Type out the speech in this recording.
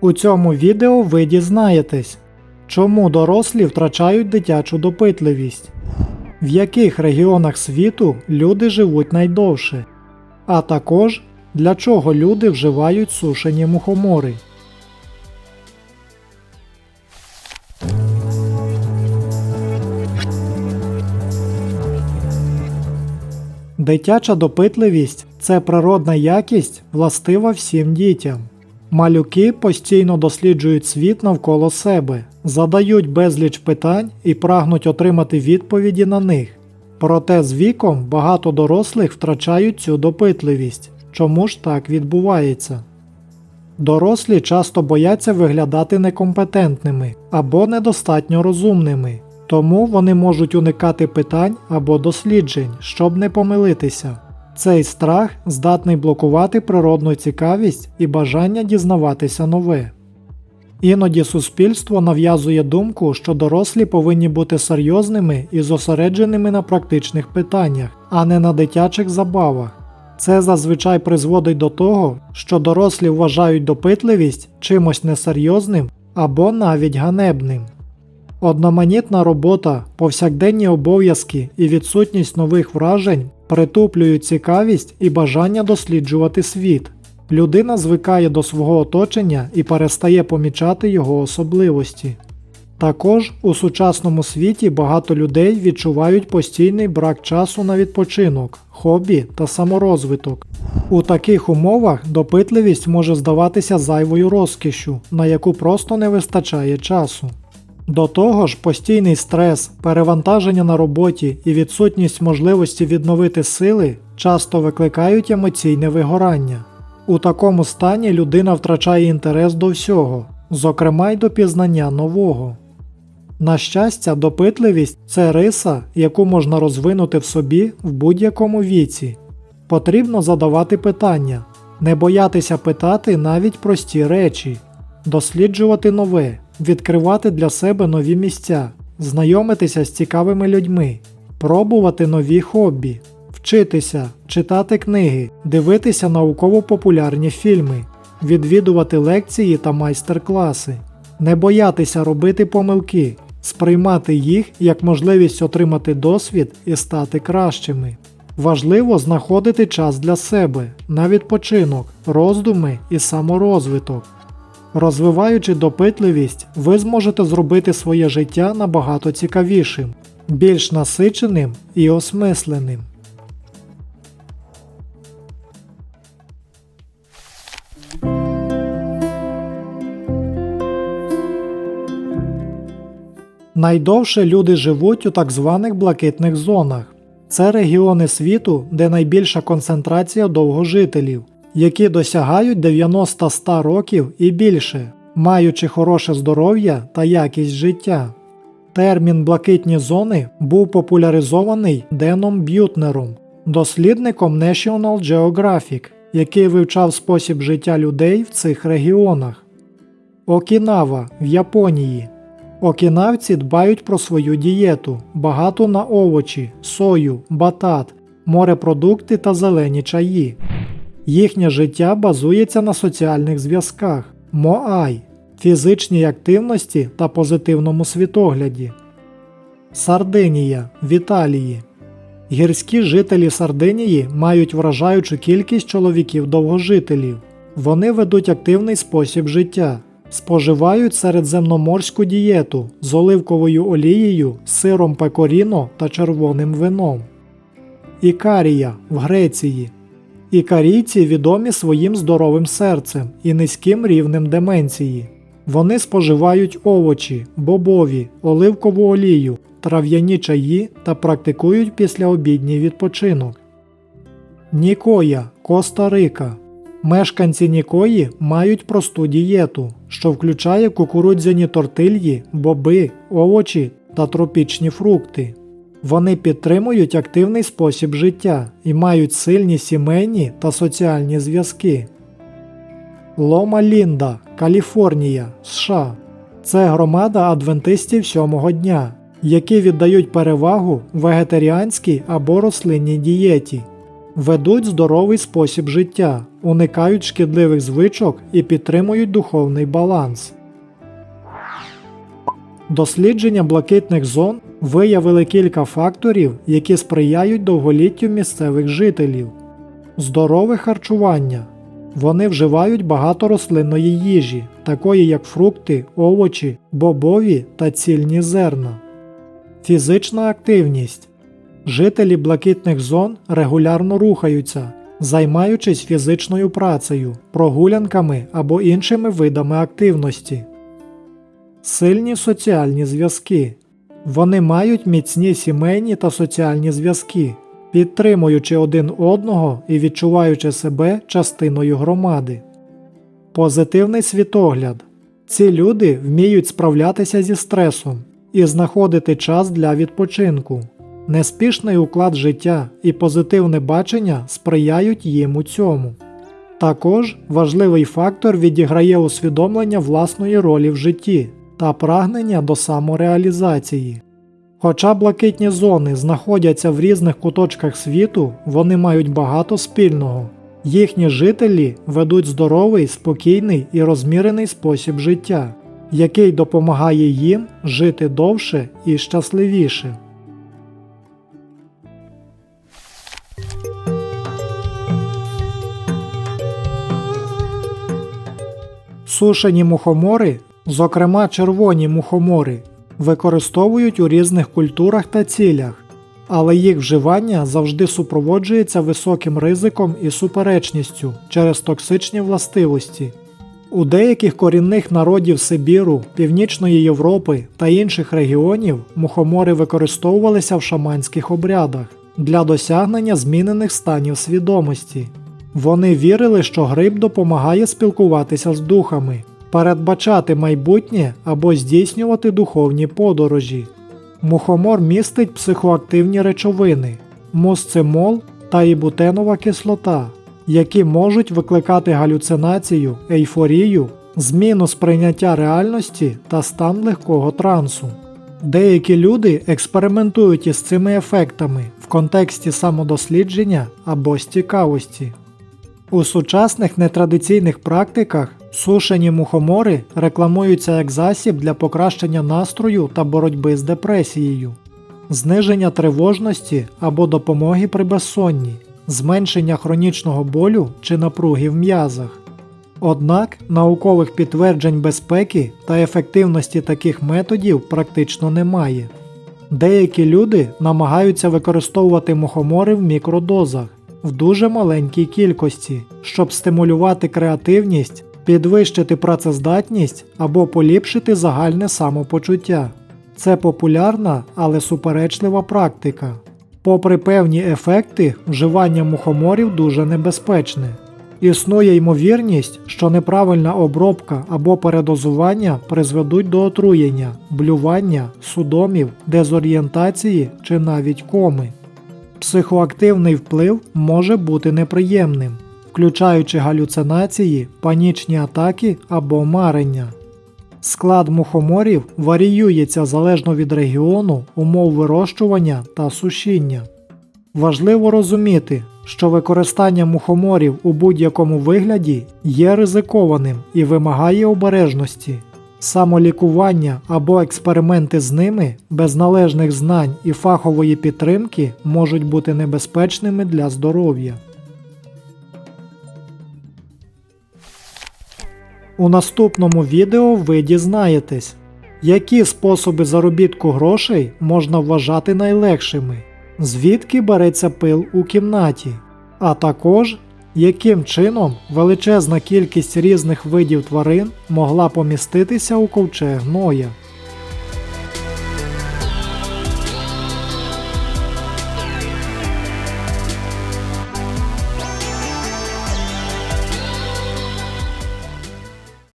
У цьому відео ви дізнаєтесь, чому дорослі втрачають дитячу допитливість, в яких регіонах світу люди живуть найдовше, а також для чого люди вживають сушені мухомори. Дитяча допитливість це природна якість, властива всім дітям. Малюки постійно досліджують світ навколо себе, задають безліч питань і прагнуть отримати відповіді на них. Проте з віком багато дорослих втрачають цю допитливість. Чому ж так відбувається? Дорослі часто бояться виглядати некомпетентними або недостатньо розумними, тому вони можуть уникати питань або досліджень, щоб не помилитися. Цей страх здатний блокувати природну цікавість і бажання дізнаватися нове. Іноді суспільство нав'язує думку, що дорослі повинні бути серйозними і зосередженими на практичних питаннях, а не на дитячих забавах. Це зазвичай призводить до того, що дорослі вважають допитливість чимось несерйозним або навіть ганебним. Одноманітна робота, повсякденні обов'язки і відсутність нових вражень притуплюють цікавість і бажання досліджувати світ. Людина звикає до свого оточення і перестає помічати його особливості. Також у сучасному світі багато людей відчувають постійний брак часу на відпочинок, хобі та саморозвиток. У таких умовах допитливість може здаватися зайвою розкішю, на яку просто не вистачає часу. До того ж, постійний стрес, перевантаження на роботі і відсутність можливості відновити сили часто викликають емоційне вигорання. У такому стані людина втрачає інтерес до всього, зокрема й до пізнання нового. На щастя, допитливість це риса, яку можна розвинути в собі в будь-якому віці. Потрібно задавати питання, не боятися питати навіть прості речі, досліджувати нове, відкривати для себе нові місця, знайомитися з цікавими людьми, пробувати нові хобі, вчитися, читати книги, дивитися науково-популярні фільми, відвідувати лекції та майстер-класи, не боятися робити помилки, сприймати їх як можливість отримати досвід і стати кращими. Важливо знаходити час для себе на відпочинок, роздуми і саморозвиток. Розвиваючи допитливість, ви зможете зробити своє життя набагато цікавішим, більш насиченим і осмисленим. Найдовше люди живуть у так званих блакитних зонах. Це регіони світу, де найбільша концентрація довгожителів, які досягають 90-100 років і більше, маючи хороше здоров'я та якість життя. Термін блакитні зони був популяризований Деном Б'ютнером, дослідником National Geographic, який вивчав спосіб життя людей в цих регіонах. Окінава в Японії. Окінавці дбають про свою дієту, багато на овочі, сою, батат, морепродукти та зелені чаї. Їхнє життя базується на соціальних зв'язках, моай, фізичній активності та позитивному світогляді. Сардинія в Італії. Гірські жителі Сардинії мають вражаючу кількість чоловіків-довгожителів. Вони ведуть активний спосіб життя, споживають середземноморську дієту з оливковою олією, сиром пекоріно та червоним вином. Ікарія в Греції. Ікарійці відомі своїм здоровим серцем і низьким рівнем деменції. Вони споживають овочі, бобові, оливкову олію, трав'яні чаї та практикують післяобідній відпочинок. Нікоя, Коста-Рика. Мешканці Нікої мають просту дієту, що включає кукурудзяні тортильї, боби, овочі та тропічні фрукти. Вони підтримують активний спосіб життя і мають сильні сімейні та соціальні зв'язки. Лома Лінда, Каліфорнія, США. Це громада адвентистів сьомого дня, які віддають перевагу вегетаріанській або рослинній дієті. ведуть здоровий спосіб життя, уникають шкідливих звичок і підтримують духовний баланс. Дослідження блакитних зон виявили кілька факторів, які сприяють довголіттю місцевих жителів. Здорове харчування. Вони вживають багато рослинної їжі, такої як фрукти, овочі, бобові та цільні зерна. Фізична активність. Жителі блакитних зон регулярно рухаються, займаючись фізичною працею, прогулянками або іншими видами активності. Сильні соціальні зв'язки. Вони мають міцні сімейні та соціальні зв'язки, підтримуючи один одного і відчуваючи себе частиною громади. Позитивний світогляд. Ці люди вміють справлятися зі стресом і знаходити час для відпочинку. Неспішний уклад життя і позитивне бачення сприяють їм у цьому. Також важливий фактор відіграє усвідомлення власної ролі в житті та прагнення до самореалізації. Хоча блакитні зони знаходяться в різних куточках світу, вони мають багато спільного. Їхні жителі ведуть здоровий, спокійний і розмірений спосіб життя, який допомагає їм жити довше і щасливіше. Сушені мухомори, зокрема червоні мухомори, використовують у різних культурах та цілях, але їх вживання завжди супроводжується високим ризиком і суперечністю через токсичні властивості. У деяких корінних народів Сибіру, Північної Європи та інших регіонів мухомори використовувалися в шаманських обрядах для досягнення змінених станів свідомості. Вони вірили, що гриб допомагає спілкуватися з духами, передбачати майбутнє або здійснювати духовні подорожі. Мухомор містить психоактивні речовини, мусцимол та ібутенова кислота, які можуть викликати галюцинацію, ейфорію, зміну сприйняття реальності та стан легкого трансу. Деякі люди експериментують із цими ефектами в контексті самодослідження або з цікавості. У сучасних нетрадиційних практиках сушені мухомори рекламуються як засіб для покращення настрою та боротьби з депресією, зниження тривожності або допомоги при безсонні, зменшення хронічного болю чи напруги в м'язах. Однак наукових підтверджень безпеки та ефективності таких методів практично немає. Деякі люди намагаються використовувати мухомори в мікродозах в дуже маленькій кількості, щоб стимулювати креативність, підвищити працездатність або поліпшити загальне самопочуття. Це популярна, але суперечлива практика. Попри певні ефекти, вживання мухоморів дуже небезпечне. Існує ймовірність, що неправильна обробка або передозування призведуть до отруєння, блювання, судомів, дезорієнтації чи навіть коми. Психоактивний вплив може бути неприємним, включаючи галюцинації, панічні атаки або марення. Склад мухоморів варіюється залежно від регіону, умов вирощування та сушіння. Важливо розуміти, що використання мухоморів у будь-якому вигляді є ризикованим і вимагає обережності. Самолікування або експерименти з ними без належних знань і фахової підтримки можуть бути небезпечними для здоров'я. У наступному відео ви дізнаєтесь, які способи заробітку грошей можна вважати найлегшими, звідки береться пил у кімнаті, а також яким чином величезна кількість різних видів тварин могла поміститися у ковчег Ноя.